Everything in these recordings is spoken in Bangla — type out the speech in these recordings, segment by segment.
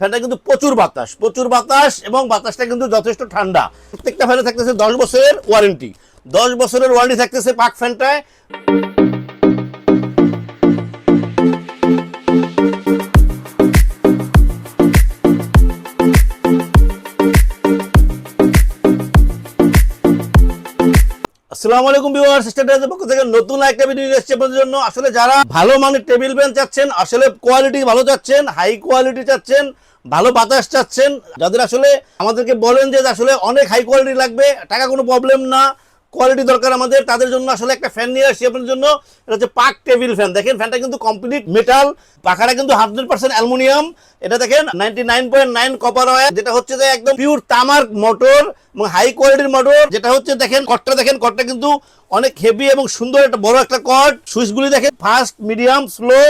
ফ্যানটা কিন্তু প্রচুর বাতাস প্রচুর বাতাস এবং বাতাসটা কিন্তু যথেষ্ট ঠান্ডা। প্রত্যেকটা ফ্যানে থাকতেছে দশ বছরের ওয়ারেন্টি দশ বছরের ওয়ারেন্টি থাকতেছে পাক ফ্যানটায় আসসালামু আলাইকুম ভিউয়ার্স স্ট্যাটাসের পক্ষ থেকে নতুন একটা ভিডিও এসেছে আপনাদের জন্য। আসলে যারা ভালো মানের টেবিল ফ্যান চাচ্ছেন, আসলে কোয়ালিটি ভালো চাচ্ছেন হাই কোয়ালিটি চাচ্ছেন, ভালো বাতাস চাচ্ছেন, যাদের আসলে আমাদেরকে বলেন যে আসলে অনেক হাই কোয়ালিটি লাগবে, টাকা কোনো প্রবলেম না। কোয়ালিটি দরকার আমাদের, তাদের জন্য আসলে একটা ফ্যান নিয়ে আসছি আপনাদের জন্য। এটা হচ্ছে পাক টেবিল ফ্যান দেখেন ফ্যানটা কিন্তু কমপ্লিট মেটাল পাখাটা কিন্তু হান্ড্রেড পার্সেন্ট অ্যালুমিনিয়াম। এটা দেখেন ninety nine point nine copper wire যেটা হচ্ছে যে একদম পিওর তামার মোটর এবং হাই কোয়ালিটির মোটর যেটা হচ্ছে, দেখেন কটটা দেখেন কটটা কিন্তু অনেক হেভি এবং সুন্দর একটা বড় একটা কট সুইচগুলি দেখেন fast medium slow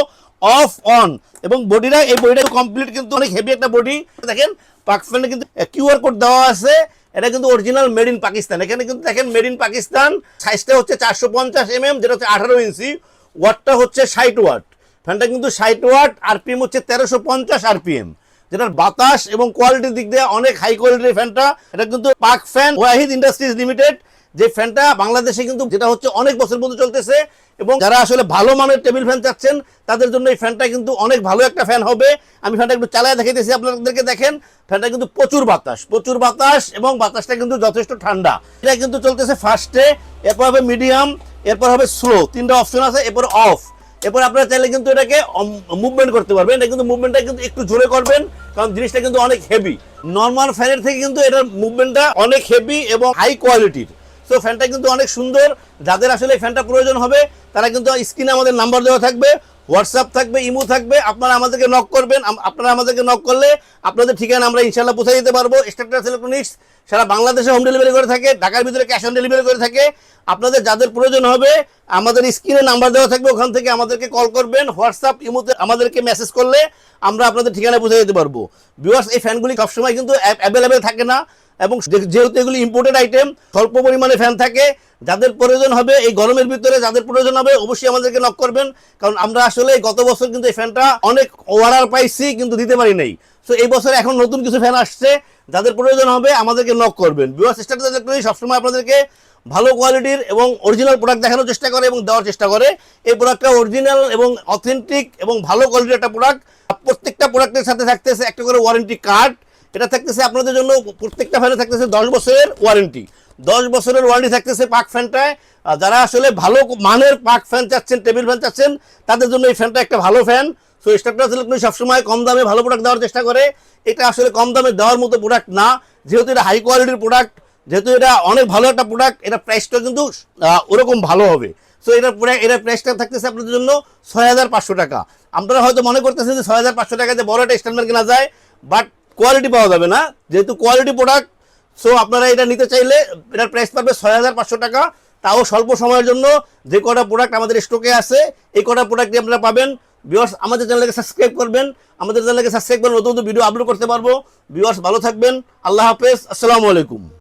off on এবং বডিটা এই বডিটা কমপ্লিট কিন্তু অনেক হেভি একটা বডি দেখেন, পাক ফ্যানে কিন্তু কিউআর কোড দেওয়া আছে। এটা কিন্তু অরিজিনাল মেড ইন পাকিস্তান এখানে কিন্তু দেখেন মেড ইন পাকিস্তান সাইজটা হচ্ছে চারশো পঞ্চাশ এম এম যেটা হচ্ছে আঠারো ইঞ্চি। ওয়াটটা হচ্ছে ষাট ওয়াট ফ্যানটা কিন্তু ষাট ওয়াট আরপিএম হচ্ছে তেরোশো পঞ্চাশ আরপিএম যেটার বাতাস এবং কোয়ালিটির দিক দিয়ে অনেক হাই কোয়ালিটির ফ্যানটা, এটা কিন্তু পাক ফ্যান ওয়াহিদ ইন্ডাস্ট্রিজ লিমিটেড। যে ফ্যানটা বাংলাদেশে কিন্তু যেটা হচ্ছে অনেক বছর পর্যন্ত চলতেছে এবং যারা আসলে ভালো মানের টেবিল ফ্যান চাচ্ছেন, তাদের জন্য এই ফ্যানটা কিন্তু অনেক ভালো একটা ফ্যান হবে। আমি ফ্যানটা একটু চালায় দেখাইতেছি, আপনাদেরকে দেখেন। ফ্যানটা কিন্তু প্রচুর বাতাস প্রচুর বাতাস এবং বাতাসটা কিন্তু যথেষ্ট ঠান্ডা। এটা কিন্তু চলতেছে ফার্স্টে এরপর হবে মিডিয়াম এরপর হবে স্লো তিনটা অপশন আছে, এরপর অফ এরপর আপনারা চাইলে কিন্তু এটাকে মুভমেন্ট করতে পারবেন। এটা কিন্তু মুভমেন্টটা কিন্তু একটু জোরে করবেন, কারণ জিনিসটা কিন্তু অনেক হেভি নর্মাল ফ্যানের থেকে কিন্তু এটার মুভমেন্টটা অনেক হেভি এবং হাই কোয়ালিটির সো ফ্যানটা কিন্তু অনেক সুন্দর। যাদের আসলে ফ্যানটা প্রয়োজন হবে, তারা কিন্তু স্ক্রিনে আমাদের নাম্বার দেওয়া থাকবে। হোয়াটসঅ্যাপ থাকবে, ইমো থাকবে, আপনারা আমাদেরকে নক করবেন আপনারা আমাদেরকে নক করলে আপনাদের ঠিকানা আমরা ইনশাল্লাহ পৌঁছে দিতে পারব। স্ট্রাকচার ইলেকট্রনিক্স সারা বাংলাদেশে হোম ডেলিভারি করে থাকে, ঢাকার ভিতরে ক্যাশ অন ডেলিভারি করে থাকে। আপনাদের যাদের প্রয়োজন হবে, আমাদের স্ক্রিনে নাম্বার দেওয়া থাকবে, ওখান থেকে আমাদেরকে কল করবেন হোয়াটসঅ্যাপ ইমোতে আমাদেরকে মেসেজ করলে আমরা আপনাদের ঠিকানায় পৌঁছে দিতে পারব। বিওয়ার্স এই ফ্যানগুলি সবসময় কিন্তু অ্যাভেলেবেল থাকে না, এবং যেহেতু এগুলি ইম্পোর্টেড আইটেম স্বল্প পরিমাণে ফ্যান থাকে যাদের প্রয়োজন হবে, এই গরমের ভিতরে যাদের প্রয়োজন হবে, অবশ্যই আমাদেরকে নক করবেন। কারণ আমরা আসলে গত বছর কিন্তু এই ফ্যানটা অনেক অর্ডার পাইছি, কিন্তু দিতে পারি নাই। সো এই বছর এখন নতুন কিছু ফ্যান আসছে, যাদের প্রয়োজন হবে আমাদেরকে নক করবেন। বিওয়ার স্টার্টার ইলেকট্রনিক সবসময় আপনাদেরকে ভালো কোয়ালিটির এবং অরিজিনাল প্রোডাক্ট দেখানোর চেষ্টা করে এবং দেওয়ার চেষ্টা করে। এই প্রোডাক্টটা অরিজিনাল এবং অথেন্টিক এবং ভালো কোয়ালিটির একটা প্রোডাক্ট প্রত্যেকটা প্রোডাক্টের সাথে থাকতেছে একটা করে ওয়ারেন্টি কার্ড এটা থাকতেছে আপনাদের জন্য, প্রত্যেকটা ফ্যানে থাকতেছে দশ বছরের ওয়ারেন্টি দশ বছরের ওয়ারেন্টি থাকতেছে পাক ফ্যানটায় যারা আসলে ভালো মানের পাক ফ্যান চাচ্ছেন টেবিল ফ্যান চাচ্ছেন, তাদের জন্য এই ফ্যানটা একটা ভালো ফ্যান সো স্টার্টার ইলেকট্রনিক সবসময় কম দামে ভালো প্রোডাক্ট দেওয়ার চেষ্টা করে। এটা আসলে কম দামে দেওয়ার মতো প্রোডাক্ট না। যেহেতু এটা হাই কোয়ালিটির প্রোডাক্ট যেহেতু এটা অনেক ভালো একটা প্রোডাক্ট এটা প্রাইসটা কিন্তু ওরকম ভালো হবে। সো এটা পুরো এটার প্রাইসটা থাকতেছে আপনাদের জন্য ছয় হাজার পাঁচশো টাকা। আপনারা হয়তো মনে করতেছেন যে ছয় হাজার পাঁচশো টাকাতে বড় একটা স্ট্যান্ডার্ড কেনা যায় বাট কোয়ালিটি পাওয়া যাবে না। যেহেতু কোয়ালিটি প্রোডাক্ট সো আপনারা এটা নিতে চাইলে এটার প্রাইস পাবে ছয় হাজার পাঁচশো টাকা। তাও স্বল্প সময়ের জন্য যে কটা প্রোডাক্ট আমাদের স্টকে আছে, এই কটা প্রোডাক্টই আপনারা পাবেন। বিওয়ার্স আমাদের চ্যানেলকে সাবস্ক্রাইব করবেন। আমাদের চ্যানেলকে সাবস্ক্রাইব করবেন নতুন ভিডিও আপলোড করতে পারব। ভিউয়ার্স ভালো থাকবেন। আল্লাহ হাফেজ। আসসালামু আলাইকুম।